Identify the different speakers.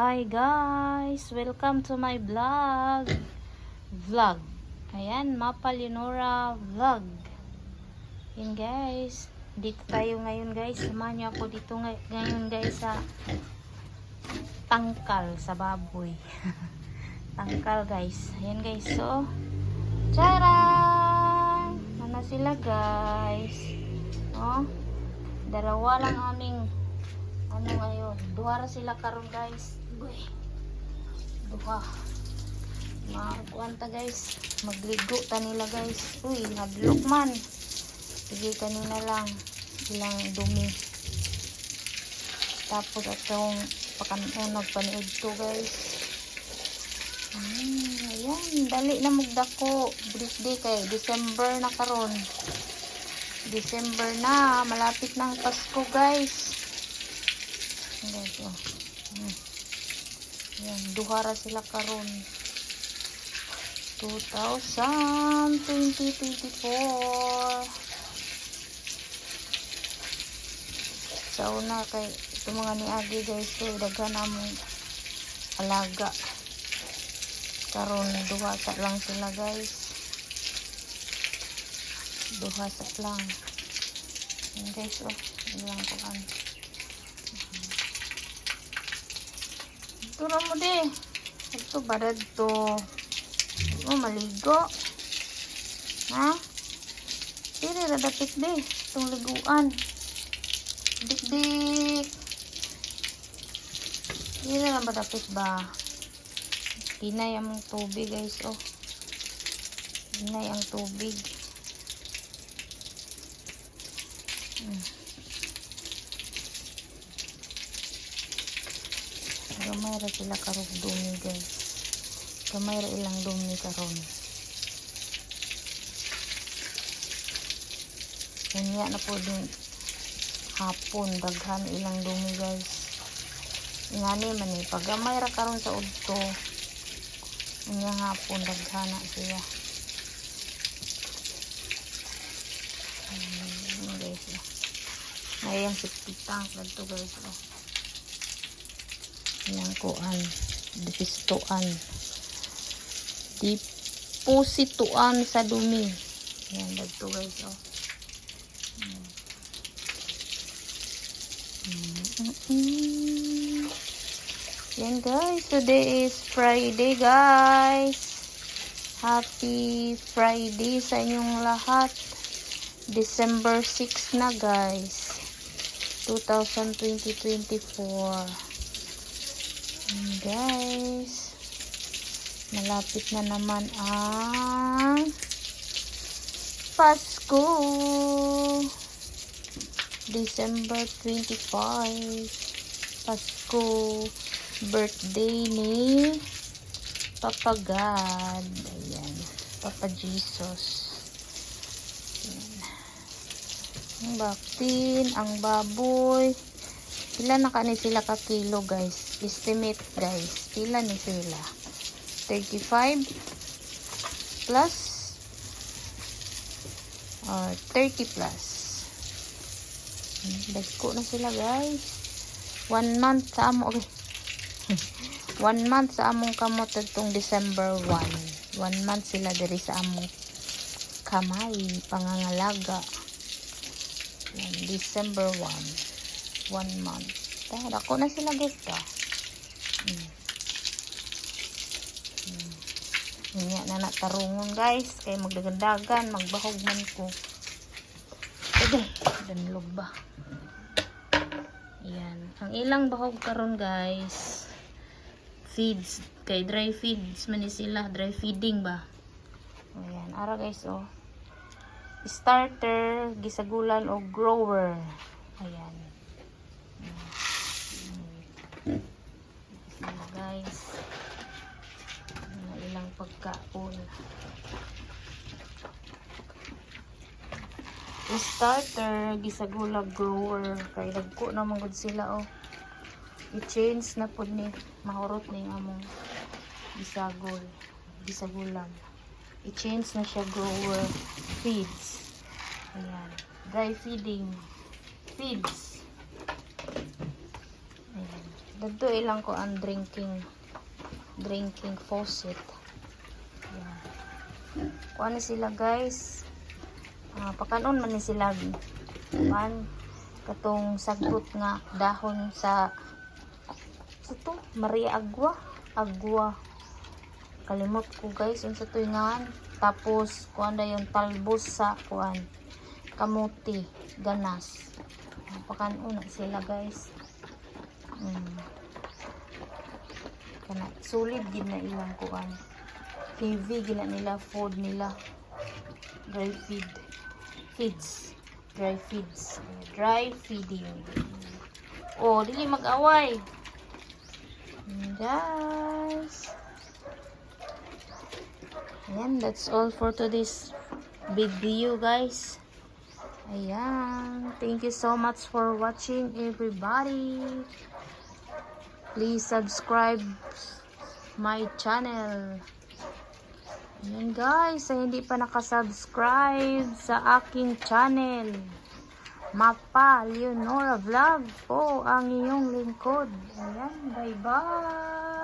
Speaker 1: Hi guys! Welcome to my vlog. Vlog. Ayan, Mapa Leonora Vlog. Yan guys. Dito tayo ngayon guys. Samahan niyo ako dito ngay- ngayon guys sa tangkal sa baboy. tangkal guys. Ayan guys. So, Charan! Ano sila guys? Oh, dalawa lang aming ano ngayon. Duha ra sila karon guys. Uy. Duha. Makuan ta guys. Magligo ta nila guys. Uy, hadlok man. Sige kanina lang. Ilang dumi. Tapos atong pakanunag paniod to guys. Hmm, ayan, dali na magdako. Birthday kay December na karon. December na, malapit ng Pasko, guys. Guys, oh. Hmm. Ayan, duhara sila karon. 2024. Sa una kay ito mga ni Agi guys, so daghan among alaga. Karon duha sa lang sila guys. Duha sa lang. Ayan guys, oh. Ilang ko na mo di. Ito barad to. Oh, maligo. Ha? Dili ra dapit di. Itong liguan. Dik-dik. Dili na ba dapit ba? Pinay ang tubig guys, oh. Pinay ang tubig. Hmm. Gamay ra sila karog dumi guys. Gamay ra ilang dumi karon. Kanya na po din hapon daghan ilang dumi guys. Ngani man eh pag gamay ra karon sa udto. Unya hapon daghan na siya. Hmm, guys. oh. Ngayang sipitang kadto guys. Oh. Yang kuan. Depositoan. Depositoan sa dumi. Yan, dagto guys. Oh. Mm, mm. Yan guys, today is Friday guys. Happy Friday sa inyong lahat. December 6 na guys. 2024. Guys. Malapit na naman ang Pasko. December 25. Pasko. Birthday ni Papa God. Ayan. Papa Jesus. Ayan. Ang baktin, ang baboy. Pila na kani sila ka kilo guys. Estimate guys. Pila ni sila. 35 plus or 30 plus. Hmm, Dagko na sila guys. One month sa amo. Okay. One month sa among kamot itong December 1. One month sila diri sa among kamay, pangangalaga. December 1. One month. Dahil ako na sila guys ka. Hmm. Hmm. Nga na natarungon guys. Kaya magdagandagan, magbahog man ko. Ede, danlog ba? Yan. Ang ilang bahog karon guys. Feeds. Kay dry feeds man sila. Dry feeding ba? Ayan. Ara guys oh. Starter, gisagulan o grower. Ayan. Mm. Sila guys. Mga pagkaon. starter gisagula grower. Kay dagko na man gud sila oh. I-change na pud ni mahurot ni among gisagol gisagulan i-change na siya grower. Feeds. Ayan. Dry feeding. Feeds. Ayan. Dito ilang ko ang drinking drinking faucet. Na sila guys. Ah, pakanon man ni sila. Man katong sagot nga dahon sa sa to Maria Agua Agua kalimot ko guys unsa to nga tapos kuan na yung talbos sa kuan kamuti ganas pakanon na sila guys mm. kana solid gid na ilang kuan heavy gina nila food nila. Dry feed feeds dry feeds dry feeding. Oh dili mag-away. Guys ayan that's all for today's video guys. Ayan thank you so much for watching everybody. Please subscribe my channel Ayan guys, sa hindi pa nakasubscribe sa aking channel. Mapa Leonora Vlog po ang iyong lingkod. Ayan, bye bye.